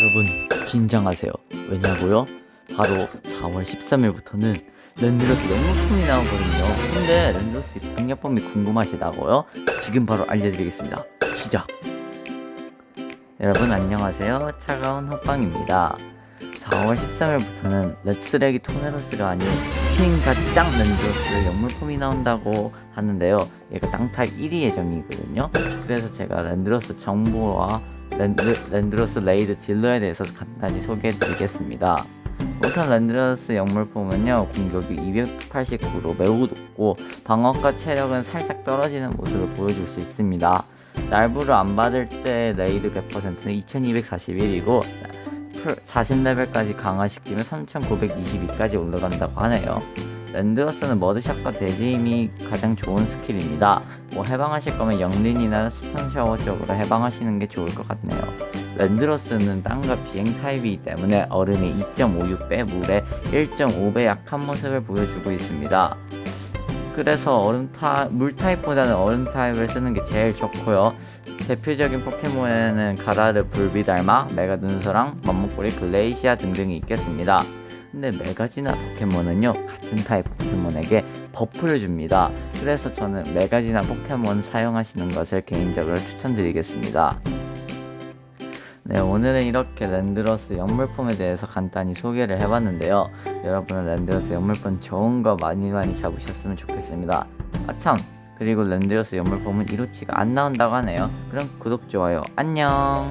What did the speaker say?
여러분 긴장하세요. 왜냐고요? 바로 4월 13일부터는 랜드러스 영문품이 나오거든요. 근데 랜드러스 등록법이 궁금하시다고요? 지금 바로 알려드리겠습니다. 시작! 여러분 안녕하세요. 차가운 호빵입니다. 4월 13일부터는 렛츠레기 토네로스가 아닌 핑가짱 랜드러스 영물품이 나온다고 하는데요. 얘가 땅타입 1위 예정이거든요. 그래서 제가 랜드러스 정보와 랜드, 랜드러스 레이드 딜러에 대해서 간단히 소개해 드리겠습니다. 우선 랜드러스 영물품은요 공격이 289로 매우 높고 방어과 체력은 살짝 떨어지는 모습을 보여줄 수 있습니다. 날부를 안 받을 때 레이드 100%는 2241이고 40레벨까지 강화시키면 3922까지 올라간다고 하네요. 랜드러스는 머드샷과 대지임이 가장 좋은 스킬입니다. 뭐 해방하실 거면 영린이나 스턴 샤워 쪽으로 해방하시는 게 좋을 것 같네요. 랜드러스는 땅과 비행 타입이기 때문에 얼음이 2.56배, 물에 1.5배 약한 모습을 보여주고 있습니다. 그래서 얼음 타, 물 타입보다는 얼음 타입을 쓰는 게 제일 좋고요. 대표적인 포켓몬에는 가라르 불비달마, 메가 눈서랑 맘목고리 글레이시아 등등이 있겠습니다. 근데 메가지나 포켓몬은요 같은 타입 포켓몬에게 버프를 줍니다. 그래서 저는 메가지나 포켓몬 사용하시는 것을 개인적으로 추천드리겠습니다. 네, 오늘은 이렇게 랜드러스 영물품에 대해서 간단히 소개를 해봤는데요. 여러분은 랜드러스 영물품 좋은 거 많이 많이 잡으셨으면 좋겠습니다. 아참! 그리고 랜드러스 영물품은 이로치가 안 나온다고 하네요. 그럼 구독, 좋아요, 안녕!